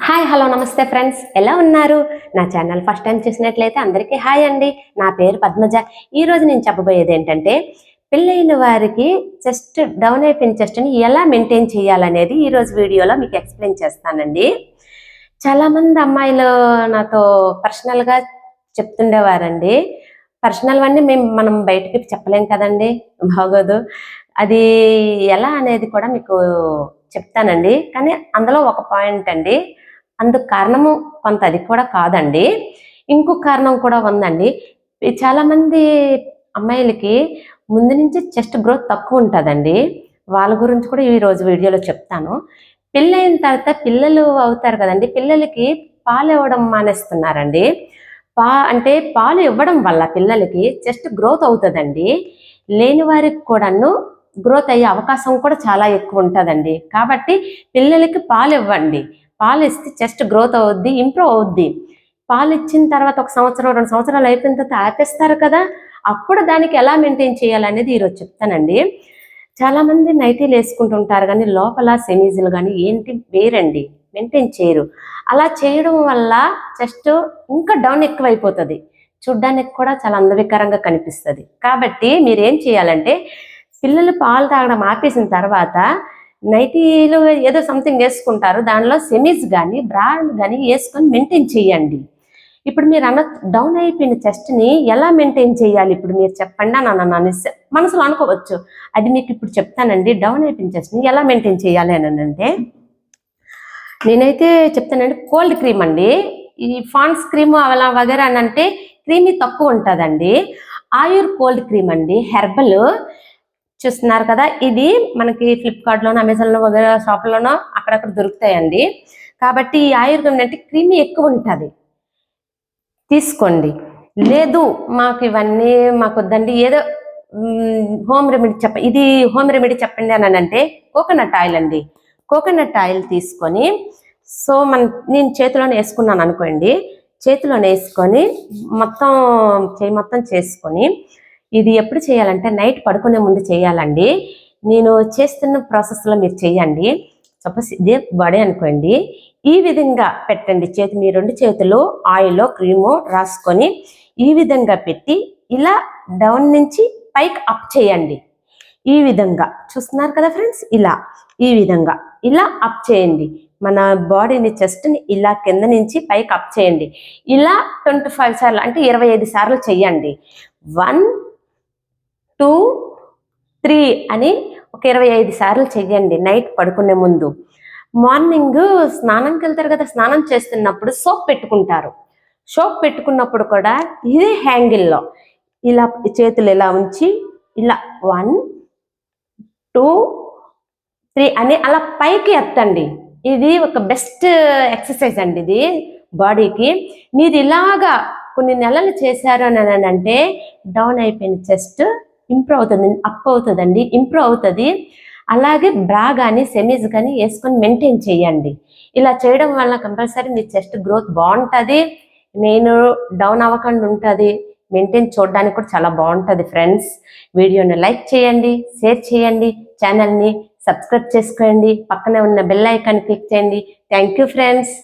Hi hello నమస్తే friends. ఎలా ఉన్నారు? నా ఛానల్ ఫస్ట్ టైం చూసినట్లయితే అందరికీ హాయ్ అండి. నా పేరు పద్మజ. ఈ రోజు నేను చెప్పబోయేది ఏంటంటే పెళ్ళైన వారికి చెస్ట్ డౌన్ అయిపోయిన చెస్ట్ని ఎలా మెయింటైన్ చేయాలనేది ఈ రోజు వీడియోలో మీకు ఎక్స్ప్లెయిన్ చేస్తానండి. చాలా మంది అమ్మాయిలు నాతో పర్సనల్గా చెప్తుండేవారండి. పర్సనల్ అన్నీ మేము మనం బయటకి చెప్పలేం కదండి. బాగోదు. అది ఎలా అనేది కూడా మీకు చెప్తానండి. కానీ అందులో ఒక పాయింట్ అండి. అందుకు కారణము కొంత అది కూడా కాదండి. ఇంకొక కారణం కూడా ఉందండి. చాలామంది అమ్మాయిలకి ముందు నుంచి చెస్ట్ గ్రోత్ తక్కువ ఉంటుందండి. వాళ్ళ గురించి కూడా ఈ రోజు వీడియోలో చెప్తాను. పెళ్ళైన తర్వాత పిల్లలు అవుతారు కదండి. పిల్లలకి పాలు ఇవ్వడం మానేస్తున్నారండి. పా అంటే పాలు ఇవ్వడం వల్ల పిల్లలకి చెస్ట్ గ్రోత్ అవుతుందండి. లేని వారికి కూడాను గ్రోత్ అయ్యే అవకాశం కూడా చాలా ఎక్కువ ఉంటుందండి. కాబట్టి పిల్లలకి పాలు ఇవ్వండి. పాలు ఇస్తే చెస్ట్ గ్రోత్ అవుద్ది ఇంప్రూవ్ అవుద్ది. పాలు ఇచ్చిన తర్వాత ఒక సంవత్సరం రెండు సంవత్సరాలు అయిపోయిన తర్వాత ఆపేస్తారు కదా అప్పుడు దానికి ఎలా మెయింటైన్ చేయాలనేది ఈరోజు చెప్తానండి. చాలామంది నైటీలు వేసుకుంటుంటారు కానీ లోపల సెమీజులు కానీ ఏంటి వేరండి మెయింటైన్ చేయరు. అలా చేయడం వల్ల చెస్ట్ ఇంకా డౌన్ ఎక్కువైపోతుంది. చూడ్డానికి కూడా చాలా అందవికరంగా కనిపిస్తుంది. కాబట్టి మీరు ఏం చేయాలంటే పిల్లలు పాలు తాగడం ఆపేసిన తర్వాత నైటీలు ఏదో సంథింగ్ వేసుకుంటారు. దానిలో సెమీస్ కానీ బ్రాండ్ కానీ వేసుకొని మెయింటైన్ చేయండి. ఇప్పుడు మీరు అన్న డౌన్ అయిపోయిన చెస్ట్ని ఎలా మెయింటైన్ చేయాలి? ఇప్పుడు మీరు చెప్పండి అని అన్న మనసులో అనుకోవచ్చు. అది మీకు ఇప్పుడు చెప్తానండి. డౌన్ అయిపోయిన చెస్ట్ని ఎలా మెయింటైన్ చేయాలి అని అంటే నేనైతే చెప్తానండి కోల్డ్ క్రీమ్ అండి. ఈ ఫాన్స్ క్రీమ్ అలా వగేరా అని అంటే క్రీమీ తక్కువ ఉంటుందండి. ఆయుర్ కోల్డ్ క్రీమ్ అండి. హెర్బల్ చూస్తున్నారు కదా. ఇది మనకి ఫ్లిప్కార్ట్లోనో అమెజాన్లో వగేరా షాప్లోనో అక్కడక్కడ దొరుకుతాయండి. కాబట్టి ఈ ఆయుర్వేదం అంటే క్రీమ్ ఎక్కువ ఉంటుంది. తీసుకోండి. లేదు మాకు ఇవన్నీ మాకు వద్దండి. ఏదో హోమ్ రెమెడీ చెప్ప ఇది హోమ్ రెమెడీ చెప్పండి అని అంటే కోకోనట్ ఆయిల్ అండి. కోకోనట్ ఆయిల్ తీసుకొని సో మన నేను చేతిలోనే వేసుకున్నాను అనుకోండి. చేతిలోనే వేసుకొని మొత్తం చేయి మొత్తం చేసుకొని ఇది ఎప్పుడు చేయాలంటే నైట్ పడుకునే ముందు చేయాలండి. నేను చేస్తున్న ప్రాసెస్లో మీరు చేయండి. సపోజ్ ఇదే బాడీ అనుకోండి. ఈ విధంగా పెట్టండి. చేతి మీ రెండు చేతులు ఆయిల్ క్రీము రాసుకొని ఈ విధంగా పెట్టి ఇలా డౌన్ నుంచి పైకి అప్ చేయండి. ఈ విధంగా. చూస్తున్నారు కదా ఫ్రెండ్స్? ఇలా. ఈ విధంగా. ఇలా అప్ చేయండి. మన బాడీని చెస్ట్ని ఇలా కింద నుంచి పైకి అప్ చేయండి. ఇలా ట్వంటీ ఫైవ్ సార్లు అంటే ఇరవై ఐదు సార్లు చేయండి. వన్ టూ త్రీ అని ఒక ఇరవై ఐదు సార్లు చెయ్యండి నైట్ పడుకునే ముందు. మార్నింగ్ స్నానంకి వెళ్తారు కదా స్నానం చేస్తున్నప్పుడు సోప్ పెట్టుకుంటారు. సోప్ పెట్టుకున్నప్పుడు కూడా ఇదే హ్యాంగిల్లో. ఇలా చేతులు ఇలా ఉంచి ఇలా వన్ టూ త్రీ అని అలా పైకి ఎత్తండి. ఇది ఒక బెస్ట్ ఎక్సర్సైజ్ అండి ఇది బాడీకి. మీరు ఇలాగా కొన్ని నెలలు చేశారు అని అంటే డౌన్ అయిపోయిన చెస్ట్. ఇంప్రూవ్ అవుతుంది అప్ అవుతుందండి. ఇంప్రూవ్ అవుతుంది. అలాగే బ్రా కానీ సెమీస్ కానీ వేసుకొని మెయింటైన్ చేయండి. ఇలా చేయడం వల్ల కంపల్సరీ మీ చెస్ట్ గ్రోత్ బాగుంటుంది. నేను డౌన్ అవ్వకుండా ఉంటుంది. మెయింటైన్ చూడడానికి కూడా చాలా బాగుంటుంది ఫ్రెండ్స్ వీడియోని లైక్ చేయండి షేర్ చేయండి ఛానల్ని సబ్స్క్రైబ్ చేసుకోండి. పక్కనే ఉన్న బెల్ ఐకాన్ క్లిక్ చేయండి. Thank you friends